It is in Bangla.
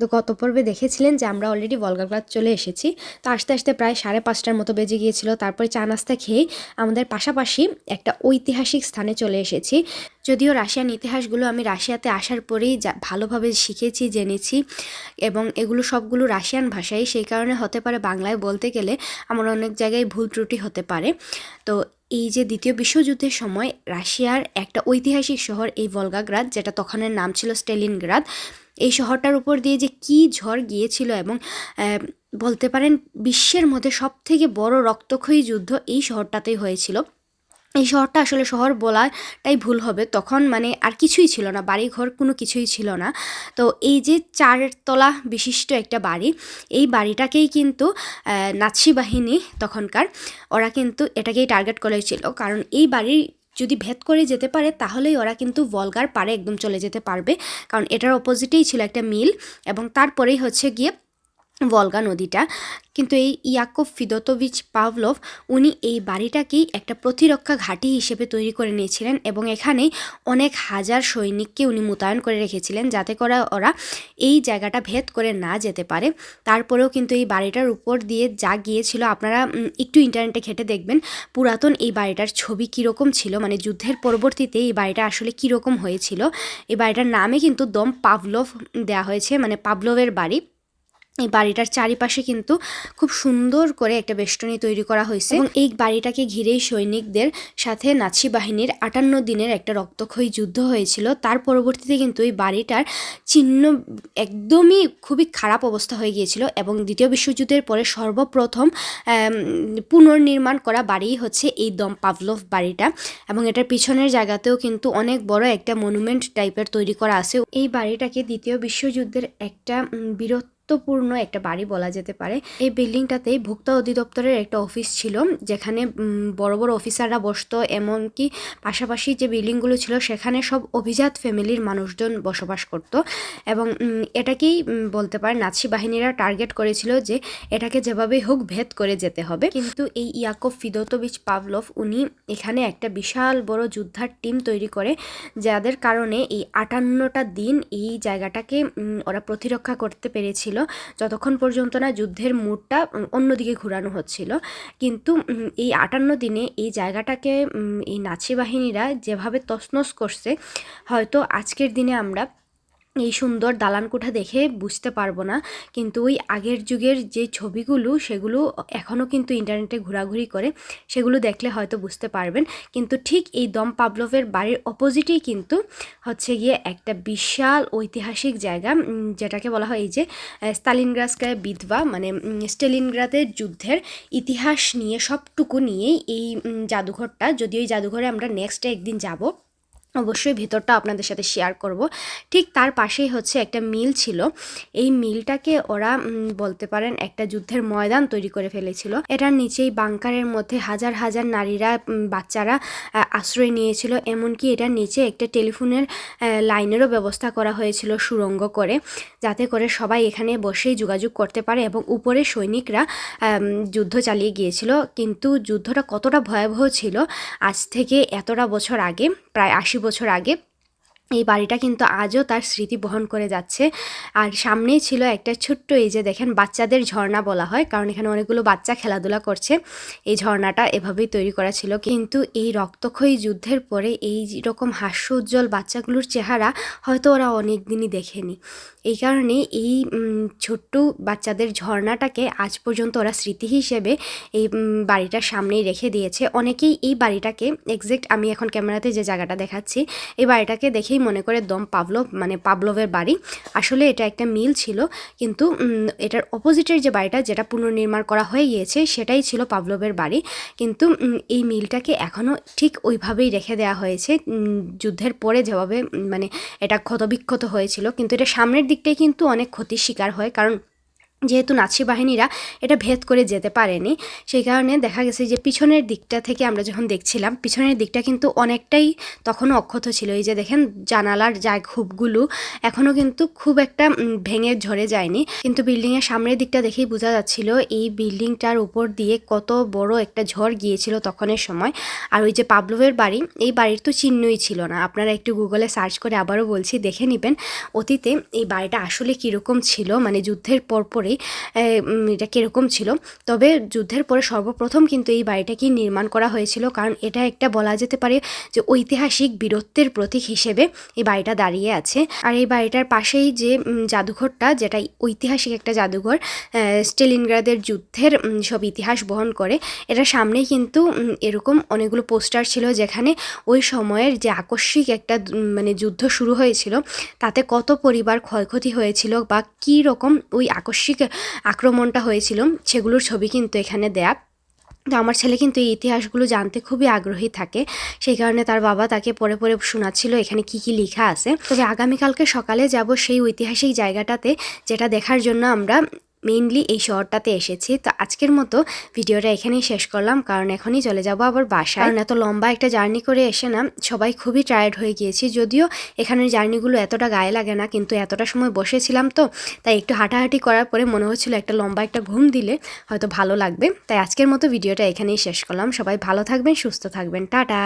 তো গত পর্বে দেখেছিলেন যে আমরা অলরেডি ভলগাগ্রাদ চলে এসেছি। তো আস্তে আস্তে প্রায় সাড়ে পাঁচটার মতো বেজে গিয়েছিল। তারপরে চা নাস্তা খেয়ে আমাদের পাশাপাশি একটা ঐতিহাসিক স্থানে চলে এসেছি। যদিও রাশিয়ান ইতিহাসগুলো আমি রাশিয়াতে আসার পরেই ভালোভাবে শিখেছি, জেনেছি এবং এগুলো সবগুলো রাশিয়ান ভাষাই। সেই কারণে হতে পারে বাংলায় বলতে গেলে আমার অনেক জায়গায় ভুল ত্রুটি হতে পারে। তো এই যে দ্বিতীয় বিশ্বযুদ্ধের সময় রাশিয়ার একটা ঐতিহাসিক শহর এই ভলগাগ্রাদ, যেটা তখনের নাম ছিল স্টেলিনগ্রাদ, এই শহরটার উপর দিয়ে যে কি ঝড় গিয়েছিল এবং বলতে পারেন বিশ্বের মধ্যে সব থেকে বড় রক্তক্ষয়ী যুদ্ধ এই শহরটাতেই হয়েছিল। এই শহরটা আসলে শহর বলাটাই ভুল হবে। তখন মানে আর কিছুই ছিল না বাড়ি ঘর কোনো কিছুই ছিল না। তো এই যে চারতলা বিশিষ্ট একটা বাড়ি, এই বাড়িটাকেই কিন্তু নাৎসি বাহিনী তখনকার, ওরা কিন্তু এটাকেই টার্গেট করেছিল। কারণ এই বাড়ির যদি ভেদ করে যেতে পারে, তাহলেই ওরা কিন্তু ভলগার পারে একদম চলে যেতে পারবে। কারণ এটার অপোজিটেই ছিল একটা মিল এবং তারপরেই হচ্ছে গিয়ে ভলগা নদীটা। কিন্তু এই ইয়াকব ফিদতোভিচ পাভলভ, উনি এই বাড়িটাকেই একটা প্রতিরক্ষা ঘাঁটি হিসেবে তৈরি করে নিয়েছিলেন এবং এখানে অনেক হাজার সৈনিককে উনি মোতায়েন করে রেখেছিলেন যাতে করে ওরা এই জায়গাটা ভেদ করে না যেতে পারে। তারপরেও কিন্তু এই বাড়িটার উপর দিয়ে যা গিয়েছিল, আপনারা একটু ইন্টারনেটে ঘেটে দেখবেন পুরাতন এই বাড়িটার ছবি কীরকম ছিল মানে যুদ্ধের পরবর্তীতে এই বাড়িটা আসলে কীরকম হয়েছিল। এই বাড়িটার নামে কিন্তু দম পাভলভ দেওয়া হয়েছে মানে পাভলভের বাড়ি। এই বাড়িটার চারিপাশে কিন্তু খুব সুন্দর করে একটা বেষ্টনী তৈরি করা হয়েছে এবং এই বাড়িটাকে ঘিরেই সৈনিকদের সাথে নাচি বাহিনীর আটান্ন দিনের একটা রক্তক্ষয়ী যুদ্ধ হয়েছিল। তার পরবর্তীতে কিন্তু এই বাড়িটার চিহ্ন একদমই খুবই খারাপ অবস্থা হয়ে গিয়েছিল এবং দ্বিতীয় বিশ্বযুদ্ধের পরে সর্বপ্রথম পুনর্নির্মাণ করা বাড়ি হচ্ছে এই দম পাভলভ বাড়িটা এবং এটার পিছনের জায়গাতেও কিন্তু অনেক বড় একটা মনুমেন্ট টাইপের তৈরি করা আছে। এই বাড়িটাকে দ্বিতীয় বিশ্বযুদ্ধের একটা বিরত গুরুত্বপূর্ণ একটা বাড়ি বলা যেতে পারে। এই বিল্ডিংটাতে ভোক্তা অধিদপ্তরের একটা অফিস ছিল, যেখানে বড় বড় অফিসাররা বসতো, এমনকি পাশাপাশি যে বিল্ডিংগুলো ছিল, সেখানে সব অভিজাত ফ্যামিলির মানুষজন বসবাস করত। এবং এটাকেই বলতে পারে নাৎসি বাহিনীরা টার্গেট করেছিল যে এটাকে যেভাবেই হোক ভেদ করে যেতে হবে। কিন্তু এই ইয়াকব ফিদতবিচ পাভলভ, উনি এখানে একটা বিশাল বড় যোদ্ধার টিম তৈরি করে, যাদের কারণে এই আটান্নটা দিন এই জায়গাটাকে ওরা প্রতিরক্ষা করতে পেরেছিল। ছিল যতক্ষণ পর্যন্ত না যুদ্ধের মুডটা অন্যদিকে ঘুরানো হচ্ছিল। কিন্তু এই আটান্ন দিনে এই জায়গাটাকে এই নাচি বাহিনীরা যেভাবে তসনস করছে, হয়তো আজকের দিনে আমরা এই সুন্দর দালান কোঠা দেখে বুঝতে পারব না। কিন্তু ওই আগের যুগের যে ছবিগুলো, সেগুলো এখনও কিন্তু ইন্টারনেটে ঘোরাঘুরি করে, সেগুলো দেখলে হয়তো বুঝতে পারবেন। কিন্তু ঠিক এই দম পাবলভের বাড়ির অপোজিটেই কিন্তু হচ্ছে গিয়ে একটা বিশাল ঐতিহাসিক জায়গা যেটাকে বলা হয় এই যে স্তালিনগ্রাসকায় বিধবা মানে স্টেলিনগ্রাদের যুদ্ধের ইতিহাস নিয়ে সবটুকু নিয়েই এই জাদুঘরটা। যদি ওই জাদুঘরে আমরা নেক্সট একদিন যাব। অবশ্যই ভেতরটা আপনাদের সাথে শেয়ার করব। ঠিক তার পাশেই হচ্ছে একটা মিল ছিল। এই মিলটাকে ওরা বলতে পারেন একটা যুদ্ধের ময়দান তৈরি করে ফেলেছিল। এটার নিচেই বাংকারের মধ্যে হাজার হাজার নারীরা বাচ্চারা আশ্রয় নিয়েছিল। এমনকি এটার নিচে একটা টেলিফোনের লাইনেরও ব্যবস্থা করা হয়েছিল সুরঙ্গ করে, যাতে করে সবাই এখানে বসেই যোগাযোগ করতে পারে এবং উপরে সৈনিকরা যুদ্ধ চালিয়ে গিয়েছিল। কিন্তু যুদ্ধটা কতটা ভয়াবহ ছিল, আজ থেকে এতটা বছর আগে, প্রায় আশি বছর আগে এই বাড়িটা কিন্তু আজও তার স্মৃতি বহন করে যাচ্ছে। আর সামনেই ছিল একটা ছোট্ট এই যে দেখেন বাচ্চাদের ঝর্ণা বলা হয়, কারণ এখানে অনেকগুলো বাচ্চা খেলাধুলা করছে। এই ঝর্ণাটা এভাবেই তৈরি করা ছিল। কিন্তু এই রক্তক্ষয়ী যুদ্ধের পরে এই রকম হাস্য উজ্জ্বল বাচ্চাগুলোর চেহারা হয়তো ওরা অনেক দিনই দেখেনি। এই কারণে এই ছোট্ট বাচ্চাদের ঝর্ণাটাকে আজ পর্যন্ত ওরা স্মৃতি হিসেবে এই বাড়িটার সামনেই রেখে দিয়েছে। অনেকেই এই বাড়িটাকে, এক্সাক্ট আমি এখন ক্যামেরাতে যে জায়গাটা দেখাচ্ছি, এই বাড়িটাকে দেখেই মনে করে দম পাবলো মানে পাবলোভের বাড়ি। আসলে এটা একটা মিল ছিল, কিন্তু এটার অপোজিটের যে বাড়িটা যেটা পুনর্নির্মাণ করা হয়ে গিয়েছে, সেটাই ছিল পাবলোভের বাড়ি। কিন্তু এই মিলটাকে এখনও ঠিক ওইভাবেই রেখে দেওয়া হয়েছে। যুদ্ধের পরে যেভাবে মানে এটা ক্ষতবিক্ষত হয়েছিল, কিন্তু এটা সামনের দিকটাই কিন্তু অনেক ক্ষতির শিকার হয়। কারণ যেহেতু নাৎসি বাহিনীরা এটা ভেদ করে যেতে পারেনি, সেই কারণে দেখা গেছে যে পিছনের দিকটা থেকে আমরা যখন দেখছিলাম, পিছনের দিকটা কিন্তু অনেকটাই তখনও অক্ষত ছিল। এই যে দেখেন, জানালার যা খুবগুলো এখনও কিন্তু খুব একটা ভেঙে ঝরে যায়নি। কিন্তু বিল্ডিংয়ের সামনের দিকটা দেখেই বোঝা যাচ্ছিল, এই বিল্ডিংটার উপর দিয়ে কত বড় একটা ঝড় গিয়েছিল তখনের সময়। আর ওই যে পাবলোভের বাড়ি, এই বাড়ির তো চিহ্নই ছিল না। আপনারা একটু গুগলে সার্চ করে আবারও বলছি, দেখে নেবেন। অতীতে এই বাড়িটা আসলে কীরকম ছিল মানে যুদ্ধের পরপরই এটা কীরকম ছিল? তবে যুদ্ধের পরে সর্বপ্রথম কিন্তু এই বাড়িটাকে নির্মাণ করা হয়েছিল, কারণ এটা একটা বলা যেতে পারে যে ঐতিহাসিক বীরত্বের প্রতীক হিসেবে এই বাড়িটা দাঁড়িয়ে আছে। আর এই বাড়িটার পাশেই যে জাদুঘরটা, যেটা ঐতিহাসিক একটা জাদুঘর স্টেলিনগ্রাদের যুদ্ধের সব ইতিহাস বহন করে এটার সামনেই কিন্তু এরকম অনেকগুলো পোস্টার ছিল যেখানে ওই সময়ের যে আকস্মিক একটা মানে যুদ্ধ শুরু হয়েছিল, তাতে কত পরিবার ক্ষয়ক্ষতি হয়েছিল বা কী রকম ওই আকস্মিক আক্রমণটা হয়েছিল, সেগুলোর ছবি কিন্তু এখানে দেয়া। তো আমার ছেলে কিন্তু এই ইতিহাসগুলো জানতে খুবই আগ্রহী থাকে। সেই কারণে তার বাবা তাকে পরে পরে শোনাচ্ছিল, এখানে কি কি লেখা আছে। তবে আগামীকালকে সকালে যাব সেই ঐতিহাসিক জায়গাটাতে, যেটা দেখার জন্য আমরা মেইনলি এই শহরটাতে এসেছি। তো আজকের মতো ভিডিওটা এখানেই শেষ করলাম, কারণ এখনই চলে যাব আবার বাসায়। কারণ এত লম্বা একটা জার্নি করে এসে না, সবাই খুবই টায়ার্ড হয়ে গিয়েছি। যদিও এখানের জার্নিগুলো এতটা গায়ে লাগে না, কিন্তু এতটা সময় বসেছিলাম তো, তাই একটু হাঁটাহাঁটি করার পরে মনে হচ্ছিল একটা লম্বা একটা ঘুম দিলে হয়তো ভালো লাগবে। তাই আজকের মতো ভিডিওটা এখানেই শেষ করলাম। সবাই ভালো থাকবেন, সুস্থ থাকবেন। টাটা!